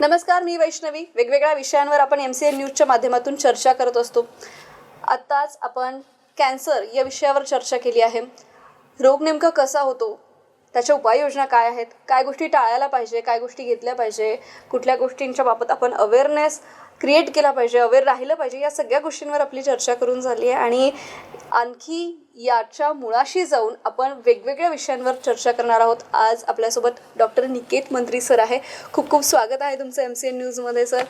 नमस्कार मी वैष्णवी. वेगवेगळ्या विषयांवर आपण एम सी एन न्यूजच्या माध्यमातून चर्चा करत असतो. आत्ताच आपण कॅन्सर या विषयावर चर्चा केली आहे. रोग नेमका कसा होतो? त्याच्या उपाययोजना काय आहेत? काय गोष्टी टाळायला पाहिजे? काय गोष्टी घेतल्या पाहिजे? कुठल्या गोष्टींच्या बाबत आपण अवेअरनेस क्रिएट केला पाहिजे अवेअर राहिलं पाहिजे या सगळ्या गोष्टींवर आपली चर्चा करून झाली आहे. आणि आणखी याच्या मुळाशी जाऊन आपण वेगवेगळ्या विषयांवर चर्चा करणार आहोत. आज आपल्यासोबत डॉक्टर निकेत मंत्री सर आहे. खूप खूप स्वागत आहे तुमचं एम सी एन न्यूजमध्ये सर.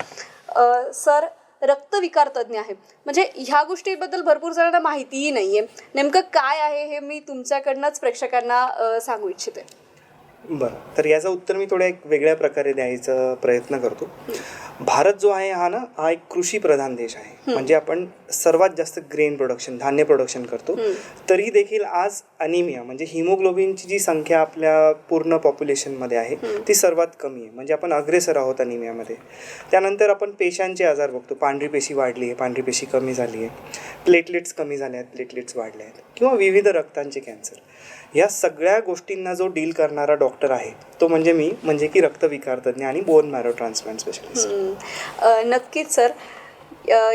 सर रक्तविकार तज्ज्ञ आहे. म्हणजे ह्या गोष्टीबद्दल भरपूर जणांना माहितीही नाही आहे नेमकं काय आहे हे मी तुमच्याकडनंच प्रेक्षकांना सांगू इच्छिते. बरं. तर याचं उत्तर मी थोड्या एक वेगळ्या प्रकारे द्यायचा प्रयत्न करतो. भारत जो आहे हा ना हा एक कृषी प्रधान देश आहे. म्हणजे आपण सर्वात जास्त ग्रेन प्रोडक्शन धान्य प्रोडक्शन करतो. तरी देखील आज अनिमिया म्हणजे हिमोग्लोबिनची जी संख्या आपल्या पूर्ण पॉप्युलेशनमध्ये आहे ती सर्वात कमी आहे. म्हणजे आपण अग्रेसर आहोत अनिमियामध्ये त्यानंतर आपण पेशांचे आजार बघतो. पांढरी पेशी वाढली आहे पांढरी पेशी कमी झाली आहे. प्लेटलेट्स कमी झाल्या आहेत प्लेटलेट्स वाढल्या आहेत. किंवा विविध रक्तांचे कॅन्सर या सगळ्या गोष्टींना जो डील करणारा डॉक्टर आहे तो म्हणजे मी म्हणजे की रक्तविकार तज्ज्ञ आणि बोन मॅरो ट्रान्सप्लांट स्पेशलिस्ट नक्कीच सर.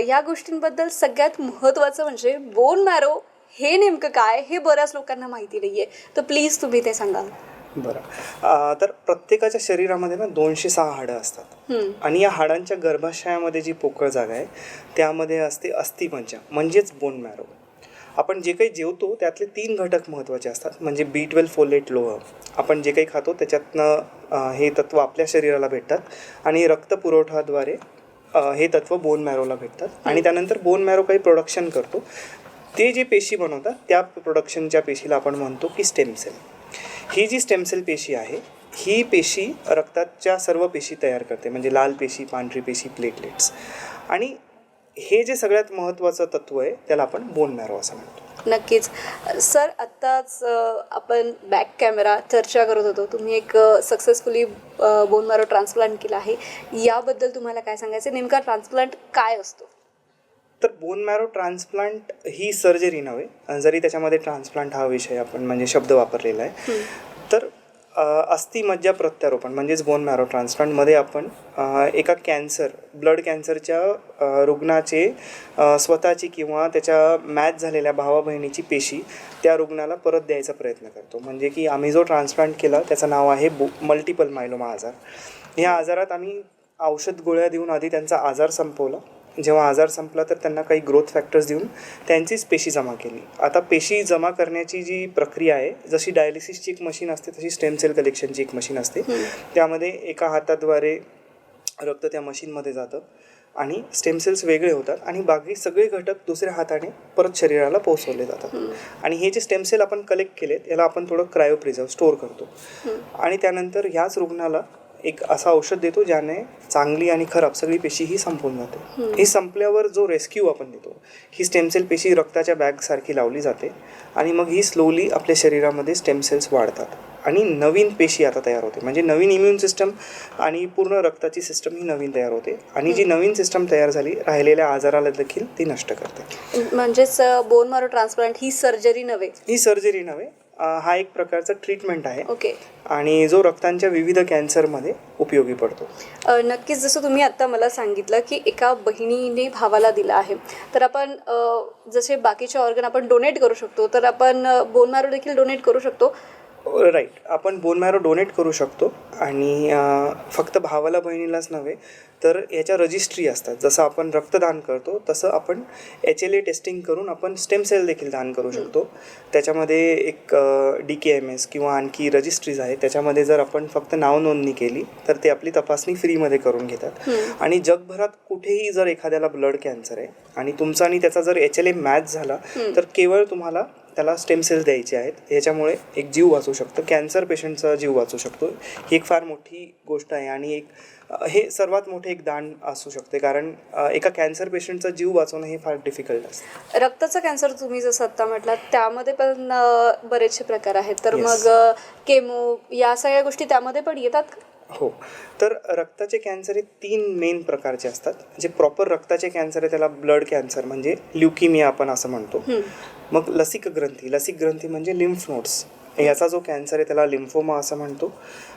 या गोष्टींबद्दल सगळ्यात महत्त्वाचं म्हणजे बोन मॅरो हे नेमकं काय? हे बऱ्याच लोकांना माहिती नाही आहे तर प्लीज तुम्ही ते सांगाल बरं. तर प्रत्येकाच्या शरीरामध्ये ना दोनशे सहा हाडं असतात. आणि या हाडांच्या गर्भाशयामध्ये जी पोकळ जागा आहे त्यामध्ये असते अस्थिपंचा म्हणजेच बोन मॅरो आपण जे काही जेवतो त्यातले तीन घटक महत्त्वाचे असतात. म्हणजे बी ट्वेल्व फोलेट लोह आपण जे काही खातो त्याच्यातनं हे तत्व आपल्या शरीराला भेटतात. आणि रक्तपुरवठाद्वारे पुरवठाद्वारे हे तत्व बोन मॅरोला भेटतात. आणि त्यानंतर बोन मॅरो काही प्रोडक्शन करतो. ते जे पेशी बनवतात त्या प्रोडक्शनच्या पेशीला आपण म्हणतो की स्टेम सेल ही जी स्टेम सेल पेशी आहे ही पेशी रक्ताच्या सर्व पेशी तयार करते. म्हणजे लाल पेशी पांढरी पेशी प्लेटलेट्स आणि हे जे सगळ्यात महत्त्वाचं तत्व आहे त्याला आपण बोन मॅरो असं म्हणतो. नक्कीच. सर आत्ताच आपण बॅक कॅमेरा चर्चा करत होतो. तुम्ही एक सक्सेसफुली बोन मॅरो ट्रान्सप्लांट केला आहे. याबद्दल तुम्हाला काय सांगायचं? नेमका ट्रान्सप्लांट काय असतो? तर बोन मॅरो ट्रान्सप्लांट ही सर्जरी नव्हे जरी त्याच्यामध्ये ट्रान्सप्लांट हा विषय आपण म्हणजे शब्द वापरलेला आहे. तर अस्थिमज्जा प्रत्यारोपण म्हणजेच बोन मॅरो ट्रान्सप्लांटमध्ये आपण एका कॅन्सर ब्लड कॅन्सरच्या रुग्णाचे स्वतःची किंवा त्याच्या मॅच झालेल्या भावा बहिणीची पेशी त्या रुग्णाला परत द्यायचा प्रयत्न करतो. म्हणजे की आम्ही जो ट्रान्सप्लांट केला त्याचं नाव आहे बो मल्टिपल मायलोमा आजार. ह्या आजारात आम्ही औषध गोळ्या देऊन आधी त्यांचा आजार संपवला. जेव्हा आजार संपला तर त्यांना काही ग्रोथ फॅक्टर्स देऊन त्यांचीच पेशी जमा केली. आता पेशी जमा करण्याची जी प्रक्रिया आहे जशी डायलिसिसची एक मशीन असते तशी स्टेम सेल कलेक्शनची एक मशीन असते. त्यामध्ये एका हाताद्वारे रक्त त्या मशीनमध्ये जातं आणि स्टेम सेल्स वेगळे होतात आणि बाकी सगळे घटक दुसऱ्या हाताने परत शरीराला पोहोचवले जातात. आणि हे जे स्टेम सेल आपण कलेक्ट केलेत याला आपण थोडं क्रायो प्रिझर्व स्टोअर करतो आणि त्यानंतर ह्याच रुग्णाला एक असं औषध देतो ज्याने चांगली आणि खराब सगळी पेशी ही संपून जाते. ही संपल्यावर जो रेस्क्यू आपण देतो ही स्टेम सेल पेशी रक्ताच्या बॅगसारखी लावली जाते आणि मग ही स्लोली आपल्या शरीरामध्ये स्टेम सेल्स वाढतात. आणि नवीन पेशी आता तयार होते. म्हणजे नवीन इम्युन सिस्टम आणि पूर्ण रक्ताची सिस्टम ही नवीन तयार होते. आणि जी नवीन सिस्टम तयार झाली राहिलेल्या आजाराला देखील ती नष्ट करते. म्हणजेच बोन मॅरो ट्रान्सप्लांट ही सर्जरी नव्हे. ही सर्जरी नव्हे हा एक प्रकारचा ट्रीटमेंट आहे. ओके आणि जो रक्तांच्या विविध कॅन्सरमध्ये उपयोगी पडतो. नक्कीच जसं तुम्ही आत्ता मला सांगितलं की एका बहिणीने भावाला दिला आहे. तर आपण जसे बाकीचे ऑर्गन आपण डोनेट करू शकतो तर आपण बोन मॅरो देखील डोनेट करू शकतो? राईट आपण बोन मॅरो डोनेट करू शकतो. आणि फक्त भावाला बहिणीलाच नव्हे तर याच्या रजिस्ट्री असतात. जसं आपण रक्तदान करतो तसं आपण एच एल ए टेस्टिंग करून आपण स्टेम सेल देखील दान करू शकतो. त्याच्यामध्ये एक डी के एम एस किंवा आणखी रजिस्ट्रीज आहेत. त्याच्यामध्ये जर आपण फक्त नाव नोंदणी केली तर ते आपली तपासणी फ्रीमध्ये करून घेतात. आणि जगभरात कुठेही जर एखाद्याला ब्लड कॅन्सर आहे आणि तुमचा आणि त्याचा जर एच एल ए मॅच झाला तर केवळ तुम्हाला त्याला स्टेम सेल्स द्यायचे आहेत. याच्यामुळे एक जीव वाचू शकतो. कॅन्सर पेशंटचा जीव वाचू शकतो. ही एक फार मोठी गोष्ट आहे आणि एक हे सर्वात मोठे एक दान असू शकते कारण एका कॅन्सर पेशंटचा जीव वाचवणं हे फार डिफिकल्ट असतं. रक्ताचा कॅन्सर तुम्ही जसं आत्ता म्हटलात त्यामध्ये पण बरेचसे प्रकार आहेत. तर Yes. मग केमो या सगळ्या गोष्टी त्यामध्ये पण येतात? हो. तर रक्ताचे कॅन्सर हे तीन मेन प्रकारचे असतात. जे प्रॉपर रक्ताचे कॅन्सर आहे त्याला ब्लड कॅन्सर म्हणजे ल्युकिमिया आपण असं म्हणतो. मग लसिक ग्रंथी. लसिक ग्रंथी म्हणजे लिम्फ नोड्स याचा जो कॅन्सर आहे त्याला लिम्फोमा असं म्हणतो.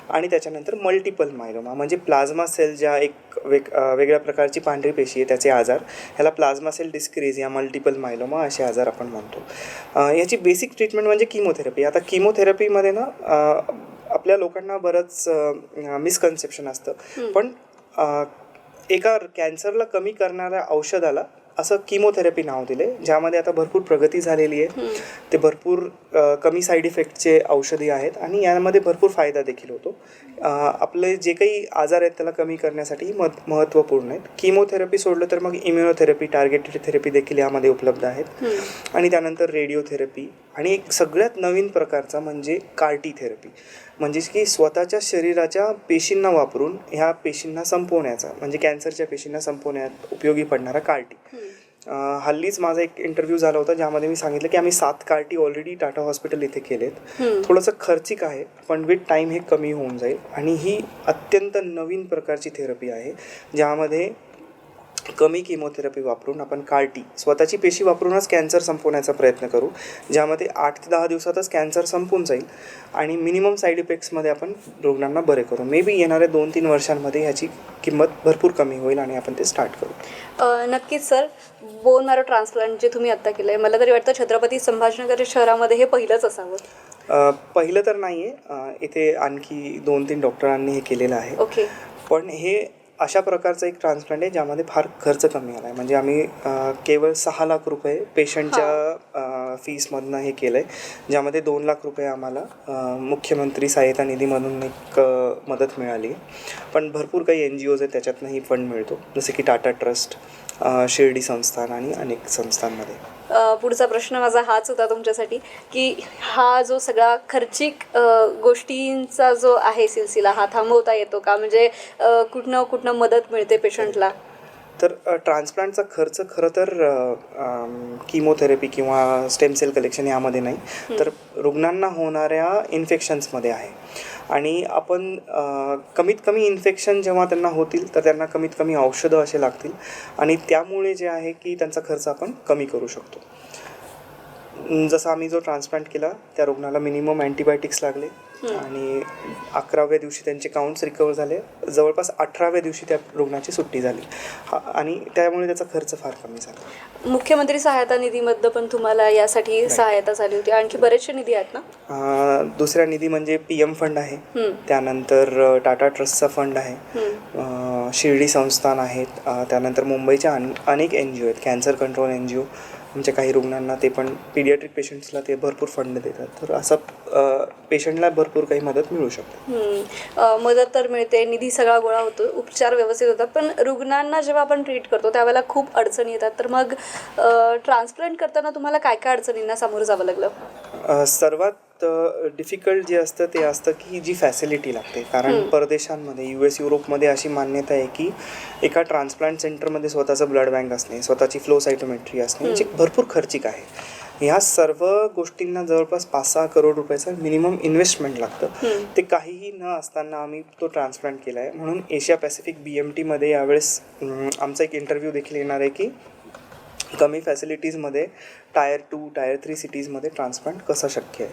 आणि त्याच्यानंतर मल्टिपल मायलोमा म्हणजे प्लाझ्मा सेल ज्या एक वेग वेगळ्या प्रकारची पांढरी पेशी आहे त्याचे आजार ह्याला प्लाझ्मा सेल डिस्क्रीज या मल्टिपल मायलोमा असे आजार आपण म्हणतो. याची बेसिक ट्रीटमेंट म्हणजे किमोथेरपी आता किमोथेरपीमध्ये ना आपल्या लोकांना बरंच मिसकन्सेप्शन असतं. पण एका कॅन्सरला कमी करणाऱ्या औषधाला असं किमोथेरपी नाव दिले ज्यामध्ये आता भरपूर प्रगती झालेली आहे. ते भरपूर कमी साईड इफेक्टचे औषधी आहेत आणि यामध्ये भरपूर फायदा देखील होतो. आपले जे काही आजार आहेत त्याला कमी करण्यासाठी मत महत्त्वपूर्ण आहेत. किमोथेरपी सोडलं तर मग इम्युनोथेरपी टार्गेटेड थेरपी देखील यामध्ये उपलब्ध आहेत. आणि त्यानंतर रेडिओथेरपी आणि एक सगळ्यात नवीन प्रकारचा म्हणजे कार्टी थेरपी म्हणजेच की स्वतःच्या शरीराच्या पेशींना वापरून ह्या पेशींना संपवण्याचा म्हणजे कॅन्सरच्या पेशींना संपवण्यात उपयोगी पडणारा कार्टी हल्लीच माझा एक इंटरव्ह्यू झाला होता ज्यामध्ये मी सांगितलं की आम्ही सात कार्टी ऑलरेडी टाटा हॉस्पिटल इथे केलेत. थोडंसं खर्चिक आहे पण विथ टाईम हे कमी होऊन जाईल. आणि ही अत्यंत नवीन प्रकारची थेरपी आहे ज्यामध्ये कमी किमोथेरपी वापरून आपण कार्टी स्वतःची पेशी वापरूनच कॅन्सर संपवण्याचा प्रयत्न करू ज्यामध्ये आठ ते दहा दिवसातच कॅन्सर संपून जाईल आणि मिनिमम साईड इफेक्ट्समध्ये आपण रुग्णांना बरे करू. मे बी येणाऱ्या दोन तीन वर्षांमध्ये ह्याची किंमत भरपूर कमी होईल आणि आपण ते स्टार्ट करू. नक्कीच सर बोन मॅरो ट्रान्सप्लांट जे तुम्ही आत्ता केलं आहे मला तरी वाटतं छत्रपती संभाजीनगर शहरामध्ये हे पहिलंच असावं. पहिलं तर नाही आहे इथे आणखी दोन तीन डॉक्टरांनी हे केलेलं आहे. ओके पण हे अशा प्रकारचं एक ट्रान्सप्लांट आहे ज्यामध्ये फार खर्च कमी आला आहे म्हणजे आम्ही केवळ सहा लाख रुपये पेशंटच्या फीसमधनं हे. केलं आहे ज्यामध्ये दोन लाख रुपये आम्हाला मुख्यमंत्री सहायता निधीमधून एक मदत मिळाली. पण भरपूर काही एन जी ओज आहेत त्याच्यातनंही फंड मिळतो. जसे की टाटा ट्रस्ट शिर्डी संस्थान आणि अनेक संस्थांमध्ये. पुढचा प्रश्न माझा हाच होता तुमच्यासाठी की हा जो सगळा खर्चिक गोष्टींचा जो आहे सिलसिला हा थांबवता येतो का? म्हणजे कुठनं कुठनं मदत मिळते पेशंटला तर ट्रान्सप्लांटचा खर्च खरं तर किमोथेरपी किंवा स्टेम सेल कलेक्शन यामध्ये नाही. तर रुग्णांना होणाऱ्या इन्फेक्शन्समध्ये आहे. आणि आपण कमीत कमी इन्फेक्शन जेव्हा त्यांना होतील तर त्यांना कमीत कमी औषधं असे लागतील. आणि त्यामुळे जे आहे की त्यांचा खर्च आपण कमी करू शकतो. जसं आम्ही जो ट्रान्सप्लांट केला त्या रुग्णाला मिनिमम अँटीबायोटिक्स लागले. आणि अकराव्या दिवशी त्यांचे काउंट्स रिकवर झाले. जवळपास अठराव्या दिवशी त्या रुग्णाची सुट्टी झाली. आणि त्यामुळे त्याचा खर्च फार कमी झाला. मुख्यमंत्री सहायता निधीमधनं पण तुम्हाला यासाठी सहायता झाली होती. आणखी बरेचसे निधी आहेत ना? दुसरा निधी म्हणजे पी एम फंड आहे. त्यानंतर टाटा ट्रस्टचा फंड आहे. शिर्डी संस्थान आहेत. त्यानंतर मुंबईच्या अन अनेक एन जी ओ आहेत. Cancer control N G O आमच्या काही रुग्णांना ते पण पिडियाट्रिक पेशंट्सला ते भरपूर फंड देतात. तर असं पेशंटला भरपूर काही मदत मिळू शकते. मदत तर मिळते निधी सगळा गोळा होतो उपचार व्यवस्थित होतात पण रुग्णांना जेव्हा आपण ट्रीट करतो त्यावेळेला खूप अडचणी येतात. तर मग ट्रान्सप्लांट करताना तुम्हाला काय काय अडचणींना सामोरं जावं लागलं? अ, सर्वात डिफिकल्ट जे असतं ते असतं की जी फॅसिलिटी लागते. कारण परदेशांमध्ये यू एस युरोपमध्ये अशी मान्यता आहे की एका ट्रान्सप्लांट सेंटरमध्ये स्वतःचं ब्लड बँक असणे स्वतःची फ्लो सायटोमेट्री असणे जे भरपूर खर्चिक आहे. ह्या सर्व गोष्टींना जवळपास पाच सहा करोड रुपयाचं मिनिमम इन्व्हेस्टमेंट लागतं. ते काहीही न असताना आम्ही तो ट्रान्सप्लांट केला आहे म्हणून एशिया पॅसिफिक बी एम टीमध्ये यावेळेस आमचा एक इंटरव्ह्यू देखील येणार आहे की कमी फॅसिलिटीजमध्ये टायर टू टायर थ्री सिटीजमध्ये ट्रान्सप्लांट कसं शक्य आहे.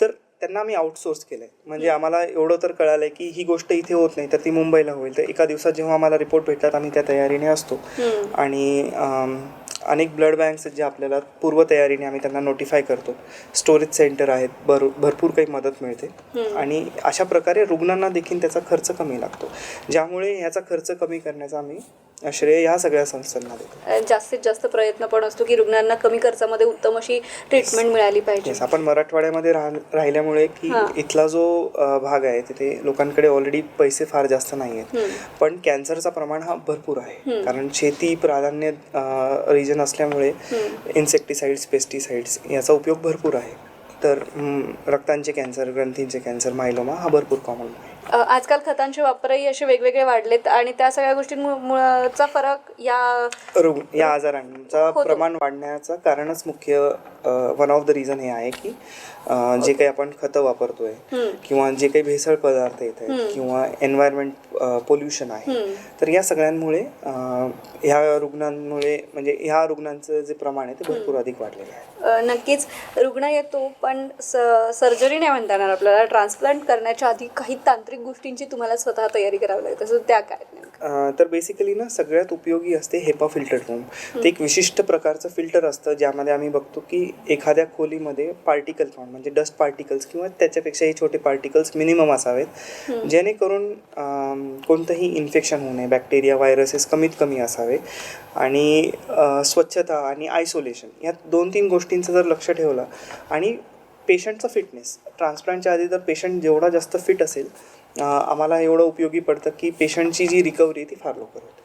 तर त्यांना आम्ही आउटसोर्स केलं आहे म्हणजे आम्हाला एवढं तर कळालं आहे की ही गोष्ट इथे होत नाही तर ती मुंबईला होईल. तर एका दिवसात जेव्हा आम्हाला रिपोर्ट भेटतात आम्ही त्या तयारीने असतो. आणि अनेक ब्लड बँक्स आहेत जे आपल्याला पूर्वतयारीने आम्ही त्यांना नोटिफाय करतो. स्टोरेज सेंटर आहेत भर भरपूर काही मदत मिळते. आणि अशा प्रकारे रुग्णांना देखील त्याचा खर्च कमी लागतो. ज्यामुळे ह्याचा खर्च कमी करण्याचा आम्ही श्रेय ह्या सगळ्या संस्थांना देतो. जास्तीत जास्त प्रयत्न पण असतो की रुग्णांना कमी खर्चामध्ये उत्तम अशी ट्रीटमेंट मिळाली पाहिजे. आपण मराठवाड्यामध्ये राह राहिल्यामुळे की. इथला जो भाग आहे तिथे लोकांकडे ऑलरेडी पैसे फार जास्त नाही आहेत. पण कॅन्सरचा प्रमाण हा भरपूर आहे. कारण शेती प्राधान्य रिजन असल्यामुळे इन्सेक्टिसाइड्स पेस्टिसाइड्स याचा उपयोग भरपूर आहे. तर रक्तांचे कॅन्सर ग्रंथींचे कॅन्सर मायलोमा हा भरपूर कॉमन आहे. आजकाल खतांचे वापरही असे वेगवेगळे वाढलेत आणि त्या सगळ्या गोष्टींचा फरक या या आजारांचा. प्रमाण वाढण्याचं कारणच मुख्य वन ऑफ द रिझन हे आहे की अ, जे काही आपण खतं वापरतोय. किंवा जे काही भेसळ पदार्थ येत आहेत किंवा एन्व्हायरमेंट पोल्युशन आहे तर या सगळ्यांमुळे अं, ह्या रुग्णांमुळे म्हणजे ह्या रुग्णांचं जे प्रमाण आहे ते भरपूर अधिक वाढलेलं आहे. अ, नक्कीच रुग्ण येतो पण स सर्जरी नाही म्हणता येणार आपल्याला. ट्रान्सप्लांट करण्याच्या आधी काही तांत्रिक गोष्टींची तुम्हाला स्वतः तयारी करावी लागते तसं त्या काय अं, तर बेसिकली ना सगळ्यात उपयोगी असते हेपा फिल्टर रूम ते एक विशिष्ट प्रकारचं फिल्टर असतं ज्यामध्ये आम्ही बघतो की एखाद्या खोलीमध्ये पार्टिकल काउंट म्हणजे डस्ट पार्टिकल्स किंवा त्याच्यापेक्षाही छोटे पार्टिकल्स मिनिमम असावेत. जेणेकरून कोणतंही इन्फेक्शन होऊ नये बॅक्टेरिया व्हायरसेस कमीत कमी असावे. आणि स्वच्छता आणि आयसोलेशन या दोन तीन गोष्टींचं जर लक्ष ठेवलं आणि पेशंटचा फिटनेस ट्रान्सप्लांटच्या आधी जर पेशंट जेवढा जास्त फिट असेल आम्हाला एवढं उपयोगी पडतं की पेशंटची जी रिकव्हरी आहे ती फार लवकर होते.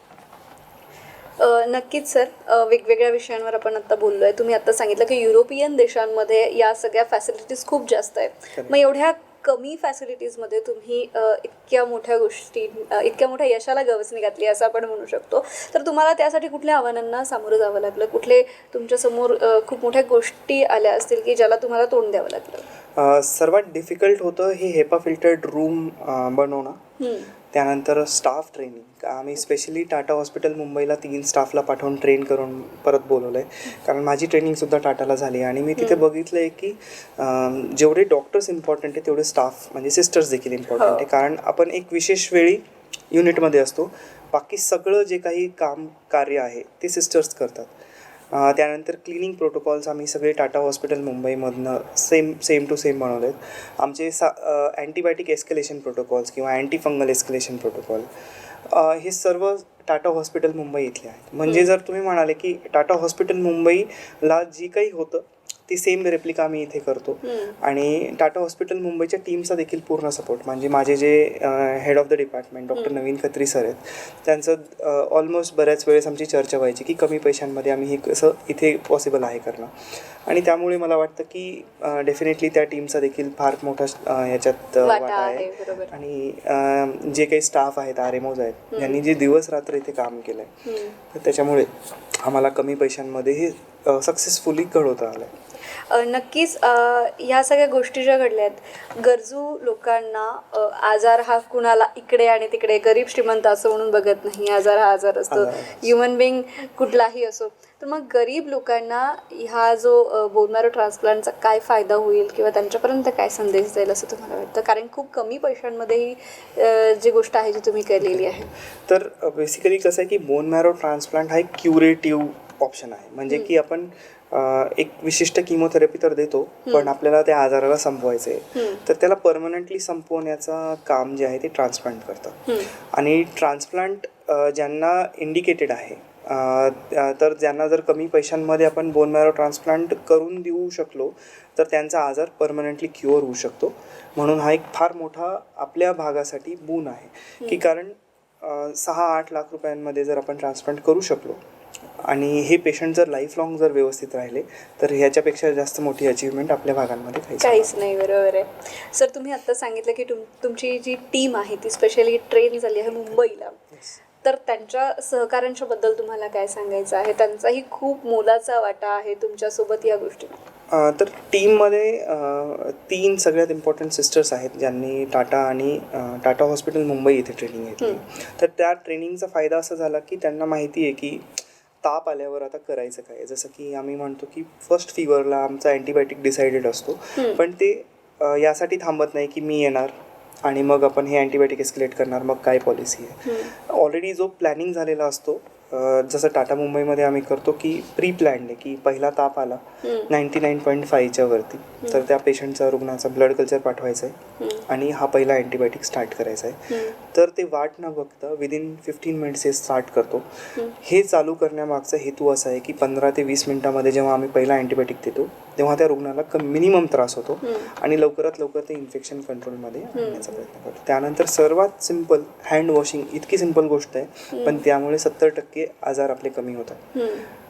नक्कीच सर. वेगवेगळ्या विषयांवर आपण आता बोललो आहे तुम्ही आता सांगितलं की युरोपियन देशांमध्ये या सगळ्या फॅसिलिटीज खूप जास्त आहेत. मग एवढ्या कमी फॅसिलिटीजमध्ये तुम्ही इतक्या मोठ्या गोष्टी इतक्या मोठ्या यशाला गवसणी घातली असं आपण म्हणू शकतो. तर तुम्हाला त्यासाठी कुठल्या आव्हानांना सामोरं जावं लागलं? कुठले तुमच्यासमोर खूप मोठ्या गोष्टी आल्या असतील की ज्याला तुम्हाला तोंड द्यावं लागलं? सर्वात डिफिकल्ट होतं हे हेपा फिल्टर्ड रूम बनवणं. त्यानंतर स्टाफ ट्रेनिंग आम्ही स्पेशली टाटा हॉस्पिटल मुंबईला तीन स्टाफला पाठवून ट्रेन करून परत बोलवलं आहे कारण माझी ट्रेनिंगसुद्धा टाटाला झाली आणि मी तिथे बघितलं आहे की जेवढे डॉक्टर्स इम्पॉर्टंट आहे तेवढे स्टाफ म्हणजे सिस्टर्स देखील इम्पॉर्टंट आहे. कारण आपण एक विशेष वेळी युनिटमध्ये असतो. बाकी सगळं जे काही काम कार्य आहे ते सिस्टर्स करतात. त्यानंतर क्लिनिंग प्रोटोकॉल्स आम्ही सगळे टाटा हॉस्पिटल मुंबईमधनं सेम सेम टू सेम बनवलेत. आमचे सा अँटीबायोटिक एस्केलेशन प्रोटोकॉल्स किंवा अँटी फंगल एस्केलेशन प्रोटोकॉल हे सर्व टाटा हॉस्पिटल मुंबई इथले आहेत. म्हणजे जर तुम्ही म्हणाले की टाटा हॉस्पिटल मुंबईला जी काही होतं ती सेम रेप्लिका आम्ही इथे करतो. आणि टाटा हॉस्पिटल मुंबईच्या टीमचा देखील पूर्ण सपोर्ट म्हणजे माझे जे head of the department doctor Naveen Khatri sir आहेत त्यांचं ऑलमोस्ट बऱ्याच वेळेस आमची चर्चा व्हायची की कमी पैशांमध्ये आम्ही हे कसं इथे पॉसिबल आहे करणं. आणि त्यामुळे मला वाटतं की डेफिनेटली त्या टीमचा देखील फार मोठा याच्यात वाटा आहे. आणि जे काही स्टाफ आहेत आर एम ओज आहेत यांनी जे दिवस रात्र इथे काम केलं आहे. तर त्याच्यामुळे आम्हाला कमी पैशांमध्ये हे सक्सेसफुली घडवता आलं आहे नक्कीच ह्या सगळ्या गोष्टी ज्या घडल्या आहेत गरजू लोकांना आजार हा कुणाला इकडे आणि तिकडे गरीब श्रीमंत असं म्हणून बघत नाही आजार हा आजार असतो. ह्युमन बिंग कुठलाही असो. तर मग गरीब लोकांना ह्या जो बोनमॅरो ट्रान्सप्लांटचा काय फायदा होईल किंवा त्यांच्यापर्यंत काय संदेश जाईल असं तुम्हाला वाटतं? कारण खूप कमी पैशांमध्ये ही जी गोष्ट आहे जी तुम्ही केलेली आहे. तर बेसिकली कसं आहे की बोन मॅरो ट्रान्सप्लांट हा एक क्युरेटिव्ह ऑप्शन आहे. म्हणजे की आपण एक विशिष्ट किमोथेरपी तर देतो पण आपल्याला त्या आजाराला संपवायचं आहे. तर त्याला परमनंटली संपवण्याचं काम जे आहे ते ट्रान्सप्लांट करतं. आणि ट्रान्सप्लांट ज्यांना इंडिकेटेड आहे तर ज्यांना जर कमी पैशांमध्ये आपण बोन मॅरो ट्रान्सप्लांट करून देऊ शकलो तर त्यांचा आजार परमनंटली क्युअर होऊ शकतो. म्हणून हा एक फार मोठा आपल्या भागासाठी बून आहे. की कारण सहा आठ लाख रुपयांमध्ये जर आपण ट्रान्सप्लांट करू शकलो आणि हे पेशंट जर लाईफ लॉंग जर व्यवस्थित राहिले तर ह्याच्यापेक्षा जास्त मोठी अचीवमेंट आपल्या भागांमध्ये काहीच काहीच नाही बरोबर आहे. सर तुम्ही आत्ता सांगितलं की तुम तुमची जी टीम आहे ती स्पेशली ट्रेन झाली आहे मुंबईला. तर त्यांच्या सहकाऱ्यांच्या बद्दल तुम्हाला काय सांगायचं आहे? त्यांचाही खूप मोलाचा वाटा आहे तुमच्यासोबत या गोष्टीत अ, तर टीममध्ये तीन सगळ्यात इम्पॉर्टंट सिस्टर्स आहेत ज्यांनी टाटा आणि टाटा हॉस्पिटल मुंबई इथे ट्रेनिंग घेतली. तर त्या ट्रेनिंगचा फायदा असा झाला की त्यांना माहिती आहे की ताप आल्यावर आता करायचं काय? जसं की आम्ही म्हणतो की फर्स्ट फिवरला आमचा अँटीबायोटिक डिसाइडेड असतो. पण ते यासाठी थांबत नाही की मी येणार आणि मग आपण हे अँटीबायोटिक एस्केलेट करणार मग काय पॉलिसी आहे? ऑलरेडी जो प्लॅनिंग झालेला असतो जसं टाटा मुंबईमध्ये आम्ही करतो की प्री प्लॅन्ड आहे की पहिला ताप आला नाईन्टी नाईन पॉईंट फाईव्हच्या वरती. तर त्या पेशंटचा रुग्णाचा ब्लड कल्चर पाठवायचा आहे आणि हा पहिला अँटीबायोटिक स्टार्ट करायचा आहे तर ते वाट न बघता विदिन फिफ्टीन मिनिट्स हे स्टार्ट करतो. हे चालू करण्यामागचा हेतू असा आहे की पंधरा ते वीस मिनिटामध्ये जेव्हा आम्ही पहिला अँटीबायोटिक देतो तेव्हा त्या रुग्णाला क मिनिमम त्रास होतो आणि लवकरात लवकर ते इन्फेक्शन कंट्रोलमध्ये आणण्याचा प्रयत्न करतो. त्यानंतर सर्वात सिंपल हँड वॉशिंग इतकी सिंपल गोष्ट आहे पण त्यामुळे सत्तर टक्के आजार आपले कमी होतात.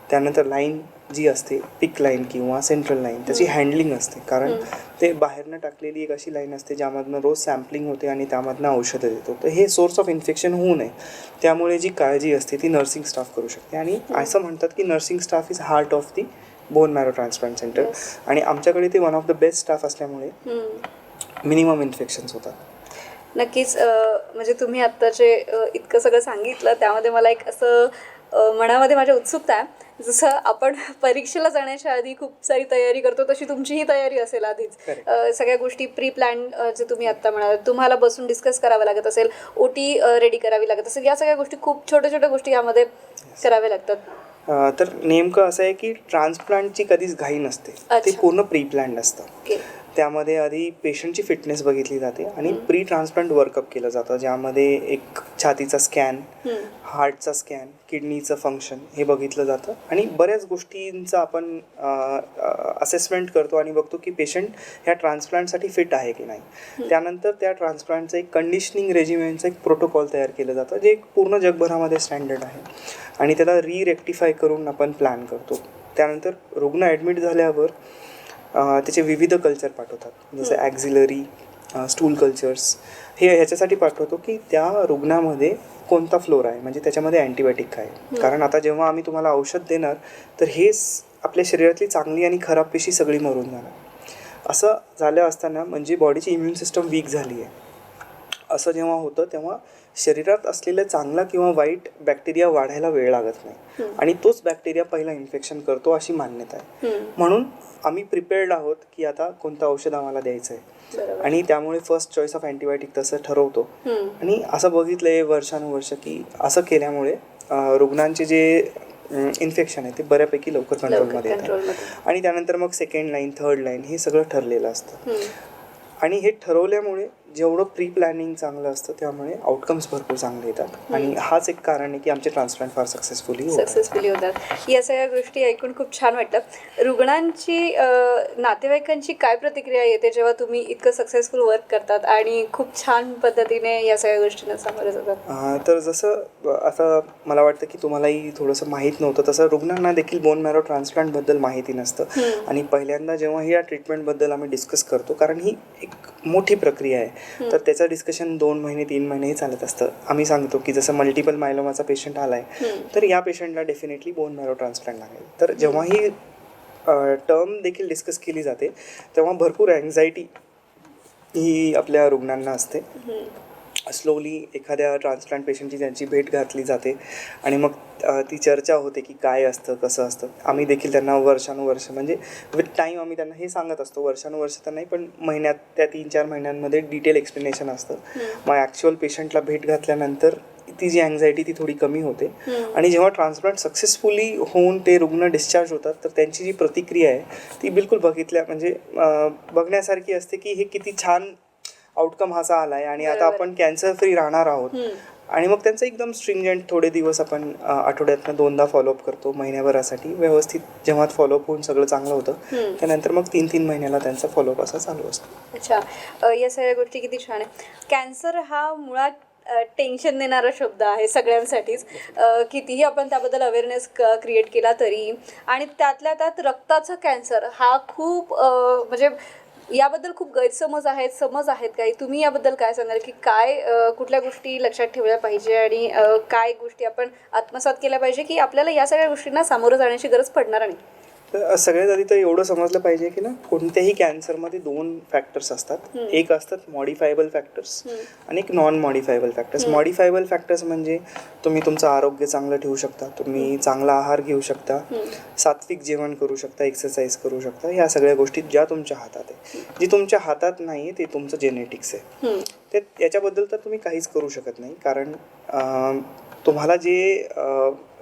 त्यानंतर लाईन जी असते पिक लाईन किंवा सेंट्रल लाईन त्याची हँडलिंग असते. कारण ते बाहेरनं टाकलेली एक अशी लाईन असते ज्यामधनं रोज सॅम्पलिंग होते आणि त्यामधनं औषधं देतो. तर हे सोर्स ऑफ इन्फेक्शन होऊ नये. त्यामुळे जी काळजी असते ती नर्सिंग स्टाफ करू शकते. आणि असं म्हणतात की nursing staff is heart of the bone marrow transplant centre आणि आमच्याकडे ते one of the best staff असल्यामुळे मिनिमम इन्फेक्शन्स होतात. नक्कीच म्हणजे तुम्ही आत्ताचे अ, इतकं सगळं सांगितलं त्यामध्ये मला एक असं मनामध्ये माझ्या उत्सुकता आहे. जसं आपण परीक्षेला जाण्याच्या आधी खूप सारी तयारी करतो तशी तुमची ही तयारी असेल आधीच. सगळ्या गोष्टी प्री प्लॅन जे तुम्ही आत्ता म्हणाल तुम्हाला बसून डिस्कस करावं लागत असेल ओ टी रेडी करावी लागत असेल या सगळ्या गोष्टी खूप छोट्या छोट्या गोष्टी यामध्ये कराव्या लागतात. तर नेमकं असं आहे की ट्रान्सप्लांटची कधीच घाई नसते. ते. पूर्ण प्री प्लॅन्ड असतं त्यामध्ये आधी पेशंटची फिटनेस बघितली जाते आणि प्री ट्रान्सप्लांट वर्कअप केलं जातं ज्यामध्ये एक छातीचा स्कॅन हार्टचा स्कॅन किडनीचं फंक्शन हे बघितलं जातं. आणि बऱ्याच गोष्टींचं आपण असेसमेंट करतो आणि बघतो की पेशंट ह्या ट्रान्सप्लांटसाठी फिट आहे की नाही. त्यानंतर त्या ट्रान्सप्लांटचं एक कंडिशनिंग रेजिमेंटचं एक प्रोटोकॉल तयार केलं जातं जे एक पूर्ण जगभरामध्ये स्टँडर्ड आहे. आणि त्याला री रेक्टिफाय करून आपण प्लॅन करतो. त्यानंतर रुग्ण ॲडमिट झाल्यावर त्याचे विविध कल्चर पाठवतात. जसं ॲक्झिलरी स्टूल कल्चर्स हे ह्याच्यासाठी पाठवतो की त्या रुग्णामध्ये कोणता फ्लोर आहे? म्हणजे त्याच्यामध्ये अँटीबायोटिक काय आहे. कारण आता जेव्हा आम्ही तुम्हाला औषध देणार तर हेच आपल्या शरीरातली चांगली आणि खराब पेशी सगळी मरून जाणार. असं झालं असताना म्हणजे बॉडीची इम्युन सिस्टम वीक झाली आहे असं जेव्हा होतं तेव्हा शरीरात असलेला चांगला किंवा वाईट बॅक्टेरिया वाढायला वेळ लागत नाही. आणि तोच बॅक्टेरिया पहिला इन्फेक्शन करतो अशी मान्यता आहे. म्हणून आम्ही प्रिपेअर्ड आहोत की आता कोणतं औषध आम्हाला द्यायचं आहे आणि त्यामुळे फर्स्ट चॉईस ऑफ अँटीबायोटिक तसं ठरवतो. आणि असं बघितलं आहे वर्षानुवर्ष की असं केल्यामुळे रुग्णांचे जे इन्फेक्शन आहे ते बऱ्यापैकी लवकर कंट्रोलमध्ये येतात. आणि त्यानंतर मग सेकंड लाईन थर्ड लाईन हे सगळं ठरलेलं असतं. आणि हे ठरवल्यामुळे जेवढं प्री प्लॅनिंग चांगलं असतं त्यामुळे आउटकम्स भरपूर चांगले येतात. आणि हाच एक कारण आहे की आमचे ट्रान्सप्लांट फार सक्सेसफुली सक्सेसफुली होतात. या सगळ्या गोष्टी ऐकून खूप छान वाटलं. रुग्णांची नातेवाईकांची काय प्रतिक्रिया येते जेव्हा तुम्ही इतकं सक्सेसफुल वर्क करतात आणि खूप छान पद्धतीने या सगळ्या गोष्टींना सामोरे जातात? तर जसं आता मला वाटतं की तुम्हालाही थोडंसं माहीत नव्हतं तसं रुग्णांना देखील बोन मॅरो ट्रान्सप्लांटबद्दल माहिती नसतं. आणि पहिल्यांदा जेव्हा ही या ट्रीटमेंटबद्दल आम्ही डिस्कस करतो कारण ही एक मोठी प्रक्रिया आहे. तर त्याचं डिस्कशन दोन महिने तीन महिनेही चालत असतं. आम्ही सांगतो की जसं मल्टिपल मायलोमाचा पेशंट आला आहे तर या पेशंटला डेफिनेटली बोन मॅरो ट्रान्सप्लांट लागेल. तर जेव्हा ही टर्म देखील डिस्कस केली जाते तेव्हा भरपूर अँझायटी ही आपल्या रुग्णांना असते. स्लोली एखाद्या ट्रान्सप्लांट पेशंटची त्यांची भेट घातली जाते. आणि मग ती चर्चा होते की काय असतं कसं असतं. आम्ही देखील त्यांना वर्षानुवर्ष म्हणजे विथ टाईम आम्ही त्यांना हे सांगत असतो. वर्षानुवर्ष तर नाही पण महिन्यात त्या तीन चार महिन्यांमध्ये डिटेल एक्सप्लेनेशन असतं. मग ॲक्च्युअल पेशंटला भेट घातल्यानंतर ती जी अँझायटी ती थोडी कमी होते. आणि जेव्हा ट्रान्सप्लांट सक्सेसफुली होऊन ते रुग्ण डिस्चार्ज होतात तर त्यांची जी प्रतिक्रिया आहे ती बिलकुल बघितल्या म्हणजे बघण्यासारखी असते की हे किती छान आउटकम हाचा आला आहे आणि आता. आपण कॅन्सर फ्री राहणार आहोत. आणि मग त्यांचं एकदम स्ट्रिंजंट थोडे दिवस आपण आठवड्यातनं दोनदा फॉलोअप करतो महिन्याभरासाठी. व्यवस्थित जेव्हा फॉलोअप होऊन सगळं चांगलं होतं. त्यानंतर मग तीन तीन महिन्याला त्यांचा फॉलोअप असा चालू असतो. अच्छा. या सगळ्या गोष्टी किती छान आहे कॅन्सर हा मुळात टेन्शन देणारा शब्द आहे सगळ्यांसाठीच. कितीही आपण त्याबद्दल अवेअरनेस क्रिएट केला तरी. आणि त्यातल्या त्यात रक्ताचा कॅन्सर हा खूप म्हणजे याबद्दल खूप गैरसमज आहेत समज आहेत काही. तुम्ही याबद्दल काय सांगाल की काय कुठल्या गोष्टी लक्षात ठेवल्या पाहिजे आणि काय गोष्टी आपण आत्मसात केल्या पाहिजे की आपल्याला या सगळ्या गोष्टींना सामोरं जाण्याची गरज पडणार नाही? तर सगळ्यात आधी तर एवढं समजलं पाहिजे की ना कोणत्याही कॅन्सरमध्ये दोन फॅक्टर्स असतात. एक असतात मॉडिफायबल फॅक्टर्स आणि एक non modifiable factors modifiable factors म्हणजे तुम्ही तुमचं आरोग्य चांगलं ठेवू शकता तुम्ही चांगला आहार घेऊ शकता सात्विक जेवण करू शकता एक्सरसाइज करू शकता ह्या सगळ्या गोष्टी ज्या तुमच्या हातात आहे. जी तुमच्या हातात नाही आहे ते तुमचं जेनेटिक्स आहे. ते याच्याबद्दल तर तुम्ही काहीच करू शकत नाही. कारण तुम्हाला जे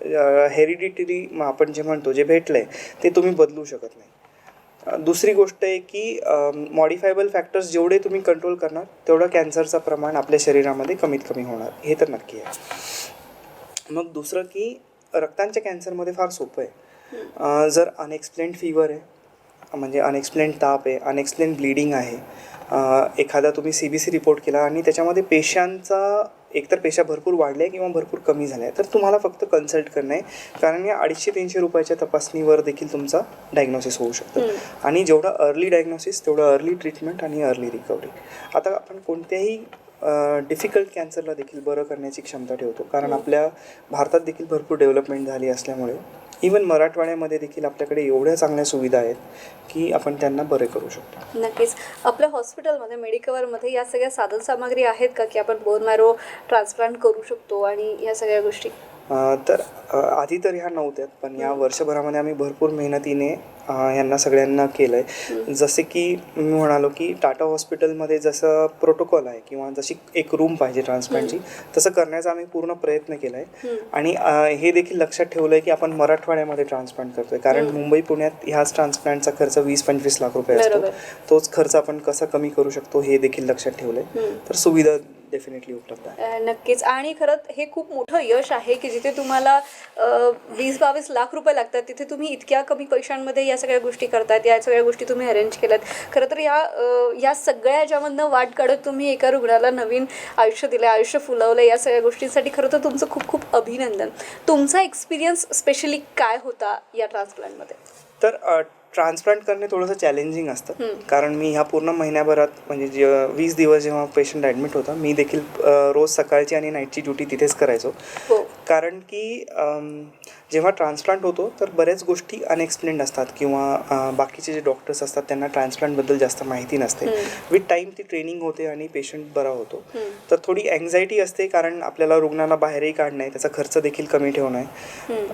हेरिडिटरी आपण जे म्हणतो जे भेटलं आहे ते तुम्ही बदलू शकत नाही. दुसरी गोष्ट आहे की मॉडिफायबल फॅक्टर्स जेवढे तुम्ही कंट्रोल करणार तेवढं कॅन्सरचं प्रमाण आपल्या शरीरामध्ये कमीत कमी होणार. हे तर नक्की आहे. मग दुसरं की रक्तांच्या कॅन्सरमध्ये फार सोपं आहे. जर अनएक्सप्लेन्ड फीवर आहे म्हणजे अनएक्सप्लेन ताप आहे अनएक्सप्लेन ब्लिडिंग आहे एखादा तुम्ही सी बी सी रिपोर्ट केला आणि त्याच्यामध्ये पेशांचा एकतर पेशा भरपूर वाढल्या किंवा भरपूर कमी झाल्या तर तुम्हाला फक्त कन्सल्ट करणं आहे. कारण या अडीचशे तीनशे रुपयाच्या तपासणीवर देखील तुमचा डायग्नोसिस होऊ शकतं. आणि जेवढं अर्ली डायग्नोसिस तेवढं अर्ली ट्रीटमेंट आणि अर्ली रिकव्हरी आता आपण कोणत्याही डिफिकल्ट कॅन्सरला देखील बरं करण्याची क्षमता ठेवतो. कारण आपल्या भारतात देखील भरपूर डेव्हलपमेंट झाली असल्यामुळे. इवन मराठवाड्यामध्ये देखील आपल्याकडे एवढ्या चांगल्या सुविधा आहेत की आपण त्यांना बरे करू शकतो. नक्कीच. आपल्या हॉस्पिटलमध्ये मेडिकवरमध्ये या सगळ्या साधनसामग्री आहेत का की आपण बोन मॅरो ट्रान्सप्लांट करू शकतो आणि ह्या सगळ्या गोष्टी? तर आधी तर ह्या नव्हत्यात पण या वर्षभरामध्ये आम्ही भरपूर मेहनतीने अ, यांना सगळ्यांना केलं आहे जसे की मी म्हणालो की टाटा हॉस्पिटलमध्ये जसं प्रोटोकॉल आहे किंवा जशी एक रूम पाहिजे ट्रान्सप्लांटची तसं करण्याचा आम्ही पूर्ण प्रयत्न केला आहे आणि हे देखील लक्षात ठेवलं आहे की आपण मराठवाड्यामध्ये ट्रान्सप्लांट करतोय. कारण मुंबई पुण्यात ह्याच ट्रान्सप्लांटचा खर्च वीस पंचवीस लाख रुपये असतो. तोच खर्च आपण कसा कमी करू शकतो हे देखील लक्षात ठेवलं आहे तर सुविधा डेफिनेटली उपलब्ध आहे. नक्कीच. आणि खरंच हे खूप मोठं यश आहे की जिथे तुम्हाला वीस बावीस लाख रुपये लागतात तिथे तुम्ही इतक्या कमी पैशांमध्ये या सगळ्या गोष्टी करतात या सगळ्या गोष्टी तुम्ही अरेंज केल्यात. खरं तर या या सगळ्या याच्यामधनं वाट काढत तुम्ही एका रुग्णाला नवीन आयुष्य दिलं आयुष्य फुलवलं या सगळ्या गोष्टींसाठी खरं तर तुमचं खूप खूप अभिनंदन. तुमचा एक्सपिरियन्स स्पेशली काय होता या ट्रान्सप्लांटमध्ये तर ट्रान्सप्लांट करणे थोडंसं चॅलेंजिंग असतं. कारण मी ह्या पूर्ण महिन्याभरात म्हणजे जे वीस दिवस जेव्हा पेशंट ॲडमिट होता मी देखील रोज सकाळची आणि नाईटची ड्युटी तिथेच करायचो. हो. कारण की जेव्हा ट्रान्सप्लांट होतो तर बऱ्याच गोष्टी अनएक्सप्लेन्ड असतात किंवा बाकीचे जे डॉक्टर्स असतात त्यांना ट्रान्सप्लांटबद्दल जास्त माहिती नसते. विथ टाईम ती ट्रेनिंग होते आणि पेशंट बरा होतो. तर थोडी अँझायटी असते कारण आपल्याला रुग्णाला बाहेरही काढणं आहे त्याचा खर्च देखील कमी ठेवणं आहे.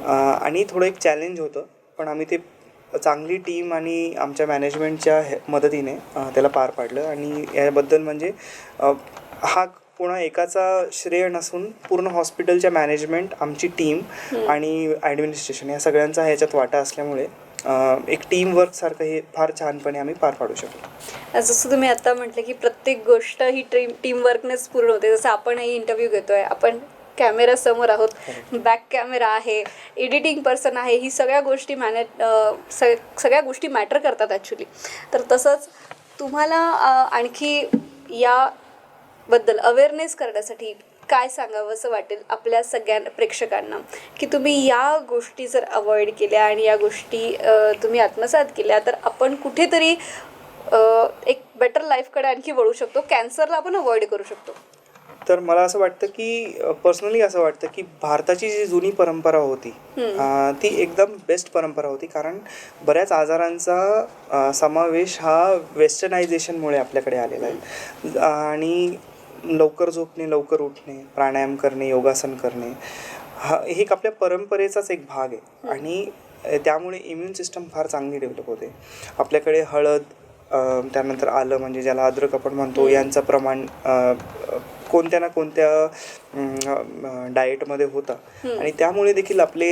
आणि थोडं एक चॅलेंज होतं पण आम्ही ते चांगली टीम आणि आमच्या मॅनेजमेंटच्या हे- मदतीने त्याला पार पाडलं. आणि याबद्दल म्हणजे हा पुन्हा एकाचा श्रेय नसून पूर्ण हॉस्पिटलच्या मॅनेजमेंट आमची टीम आणि ॲडमिनिस्ट्रेशन या सगळ्यांचा ह्याच्यात वाटा असल्यामुळे एक टीम वर्कसारखं हे फार छानपणे आम्ही पार पाडू शकलो. जसं तुम्ही आता म्हटलं की प्रत्येक गोष्ट ही टीम टीमवर्कनेच पूर्ण होते. जसं आपणही इंटरव्ह्यू घेतोय आपण कॅमेरा समोर आहोत. बॅक कॅमेरा आहे. एडिटिंग पर्सन आहे. ही सगळ्या गोष्टी मॅने स सगळ्या गोष्टी मॅटर करतात ॲक्च्युली तर तसंच तुम्हाला आणखी याबद्दल अवेअरनेस करण्यासाठी काय सांगावं असं वाटेल आपल्या सगळ्या प्रेक्षकांना? की तुम्ही या गोष्टी जर अवॉइड केल्या आणि या गोष्टी तुम्ही आत्मसात केल्या तर आपण कुठेतरी एक बेटर लाईफकडे आणखी वळू शकतो. कॅन्सरला आपण अवॉइड करू शकतो. तर मला असं वाटतं की पर्सनली असं वाटतं की भारताची जी जुनी परंपरा होती ती एकदम बेस्ट परंपरा होती. कारण बऱ्याच आजारांचा समावेश हा वेस्टर्नायझेशनमुळे आपल्याकडे आलेला आहे. आणि लवकर झोपणे लवकर उठणे प्राणायाम करणे योगासन करणे हा हे एक आपल्या परंपरेचाच एक भाग आहे. आणि त्यामुळे इम्युन सिस्टम फार चांगली डेव्हलप होते. आपल्याकडे हळद त्यानंतर आलं म्हणजे ज्याला अद्रक आपण म्हणतो यांचं प्रमाण कोणत्या ना कोणत्या डाएटमध्ये होतं. आणि त्यामुळे देखील आपले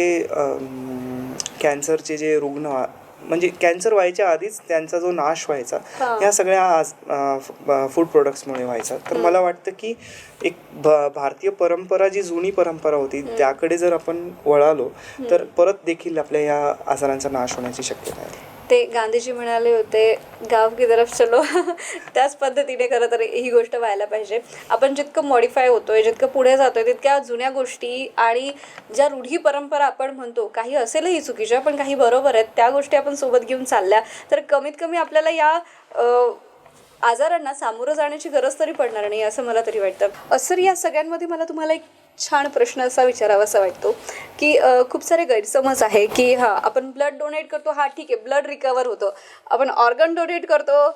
कॅन्सरचे जे रुग्ण म्हणजे कॅन्सर व्हायच्या आधीच त्यांचा जो नाश व्हायचा. या सगळ्या फूड प्रोडक्ट्समुळे व्हायचा. तर मला वाटतं की एक भ भारतीय परंपरा जी जुनी परंपरा होती त्याकडे जर आपण वळालो तर परत देखील आपल्या या आजारांचा नाश होण्याची शक्यता आहे. ते गांधीजी म्हणाले होते गाव की तरफ चलो. त्याच पद्धतीने खरं तर ही गोष्ट व्हायला पाहिजे. आपण जितकं मॉडिफाय होतोय जितकं पुढे जातोय तितक्या जुन्या गोष्टी आणि ज्या रूढी परंपरा आपण म्हणतो काही असेलही चुकीच्या पण काही बरोबर आहेत त्या गोष्टी आपण सोबत घेऊन चालल्या तर कमीत कमी आपल्याला या आजारांना सामोरं जाण्याची गरज तरी पडणार नाही असं मला तरी वाटतं. असं या सगळ्यांमध्ये मला तुम्हाला एक छान प्रश्न असा विचारावासा वाटतो की खूप सारे गैरसमज आहे की हां आपण ब्लड डोनेट करतो हा ठीक आहे ब्लड रिकवर होतं. आपण ऑर्गन डोनेट करतो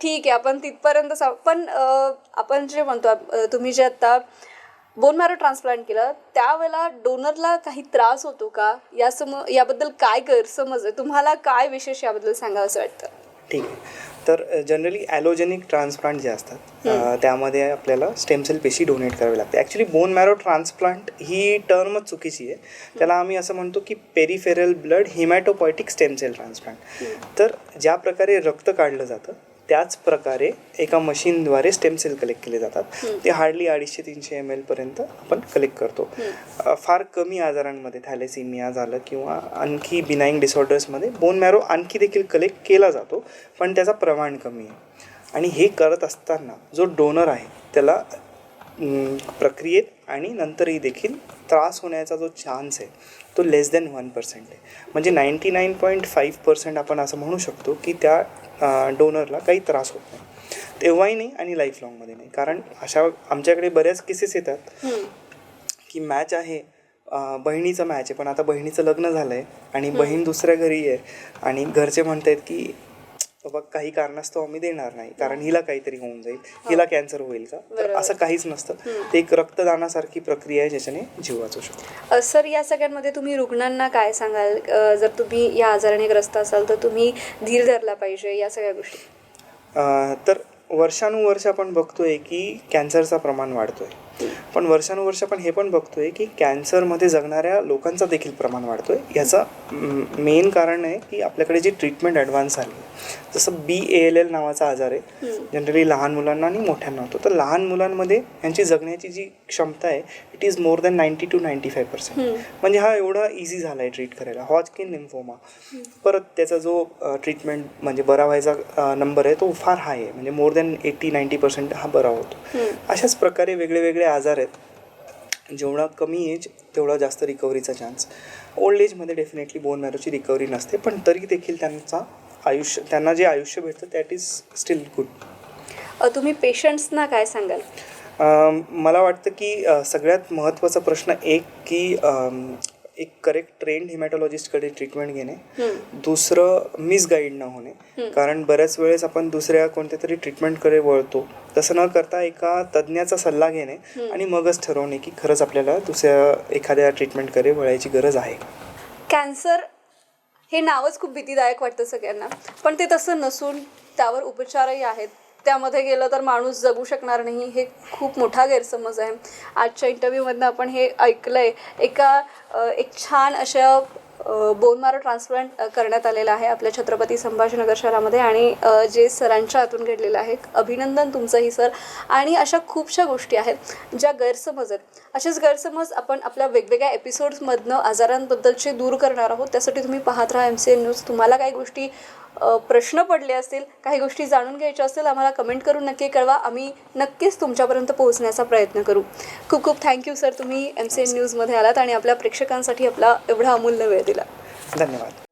ठीक आहे आपण तिथपर्यंत पण आपण जे म्हणतो तुम्ही जे आत्ता बोन मॅरो ट्रान्सप्लांट केलं त्यावेळेला डोनरला काही त्रास होतो का? या सम याबद्दल काय गैरसमज आहे? तुम्हाला काय विशेष याबद्दल सांगावं असं वाटतं? ठीक आहे. तर जनरली ॲलोजेनिक ट्रान्सप्लांट जे असतात त्यामध्ये आपल्याला स्टेम सेल पेशी डोनेट करावी लागते. ॲक्च्युली बोन मॅरो ट्रान्सप्लांट ही टर्मच चुकीची आहे. त्याला आम्ही असं म्हणतो की peripheral blood haematopoietic stem cell transplant तर ज्या प्रकारे रक्त काढलं जातं त्याच प्रकारे एका मशीनद्वारे स्टेम सेल कलेक्ट केले जातात. ते हार्डली अडीचशे तीनशे एम एलपर्यंत आपण कलेक्ट करतो. फार कमी आजारांमध्ये थॅलेसिमिया झालं किंवा आणखी बिनाईंग डिसऑर्डर्समध्ये बोन मॅरो आणखी देखील कलेक्ट केला जातो पण त्याचा प्रमाण कमी आहे. आणि हे करत असताना जो डोनर आहे त्याला प्रक्रियेत आणि नंतरही देखील त्रास होण्याचा जो चान्स आहे तो लेस दॅन वन पर्सेंट आहे. म्हणजे ninety nine point five percent आपण असं म्हणू शकतो की त्या डोनरला काही त्रास होत नाही. तेव्हाही नाही आणि लाईफ लॉंगमध्ये नाही. कारण अशा आमच्याकडे बऱ्याच केसेस येतात की मॅच आहे बहिणीचं मॅच आहे. पण आता बहिणीचं लग्न झालं आहे आणि बहीण दुसऱ्या घरी आहे आणि घरचे म्हणतायत की बाबा काही कारणास्तव आम्ही देणार नाही. कारण हिला काहीतरी होऊन जाईल. हिला कॅन्सर होईल का? तर. असं काहीच नसतं. ते एक रक्तदानासारखी प्रक्रिया आहे ज्याच्याने जीव वाचू शकतो. सर या सगळ्यांमध्ये तुम्ही रुग्णांना काय सांगाल? जर तुम्ही या आजाराने ग्रस्त असाल तर तुम्ही धीर धरला पाहिजे या सगळ्या गोष्टी. तर वर्षानुवर्ष आपण बघतोय की कॅन्सरचं प्रमाण वाढतोय. पण वर्षानुवर्ष आपण हे पण बघतोय की कॅन्सरमध्ये जगणाऱ्या लोकांचं देखील प्रमाण वाढतोय. याचं मेन कारण आहे की आपल्याकडे जी ट्रीटमेंट ॲडव्हान्स झाली जसं बी ए एल एल नावाचा आजार आहे. जनरली लहान मुलांना आणि मोठ्यांना होतो. तर लहान मुलांमध्ये यांची जगण्याची जी क्षमता आहे it is more than ninety two ninety five percent म्हणजे हा एवढा इझी झाला आहे ट्रीट करायला हॉजकिन लिम्फोमा परत त्याचा जो ट्रीटमेंट म्हणजे बरा व्हायचा नंबर आहे तो फार हाय आहे. म्हणजे more than eighty ninety percent हा बरा होतो. अशाच प्रकारे वेगळे वेगळे आजार आहेत. जेवढा कमी एज तेवढा जास्त रिकव्हरीचा चान्स ओल्ड एजमध्ये डेफिनेटली बोन मॅरोची रिकव्हरी नसते पण तरी देखील त्यांचा आयुष्य त्यांना जे आयुष्य भेटतं दॅट इज स्टील गुड तुम्ही पेशंट्सना काय सांगाल? मला वाटतं की सगळ्यात महत्त्वाचा प्रश्न एक की एक करेक्ट ट्रेंड हिमॅटॉलॉजिस्टकडे ट्रीटमेंट घेणे. दुसरं मिसगाईड न होणे. कारण बऱ्याच वेळेस आपण दुसऱ्या कोणत्या तरी ट्रीटमेंटकडे वळतो. तसं न करता एका तज्ज्ञाचा सल्ला घेणे आणि मगच ठरवणे की खरंच आपल्याला दुसऱ्या एखाद्या ट्रीटमेंटकडे वळायची गरज आहे. कॅन्सर हे नावच खूप भीतीदायक वाटतं सगळ्यांना. पण ते तसं नसून त्यावर उपचारही आहेत. त्यामध्ये गेलं तर माणूस जगू शकणार नाही हे खूप मोठा गैरसमज आहे. आजच्या इंटरव्ह्यूमधनं आपण हे ऐकलं आहे एका एक छान अशा बोन मारो ट्रान्सप्लांट करण्यात आलेला आहे आपल्या छत्रपती संभाजीनगर शहरामध्ये आणि जे सरांच्या हातून घडलेलं आहे. अभिनंदन तुमचंही सर. आणि अशा खूपशा गोष्टी आहेत ज्या गैरसमज आहेत. असेच गैरसमज आपण आपल्या वेगवेगळ्या एपिसोड्समधनं आजारांबद्दलचे दूर करणार आहोत. त्यासाठी तुम्ही पाहत राहा एम सी एन न्यूज तुम्हाला काही गोष्टी प्रश्न पडले असतील काही गोष्टी जाणून घ्यायच्या असतील आम्हाला कमेंट करून नक्की कळवा. आम्ही नक्कीच तुमच्यापर्यंत पोहोचण्याचा प्रयत्न करू. खूप खूप थँक्यू सर तुम्ही एम सी एन न्यूजमध्ये आलात आणि आपल्या प्रेक्षकांसाठी आपला एवढा अमूल्य वेळ दिला. धन्यवाद.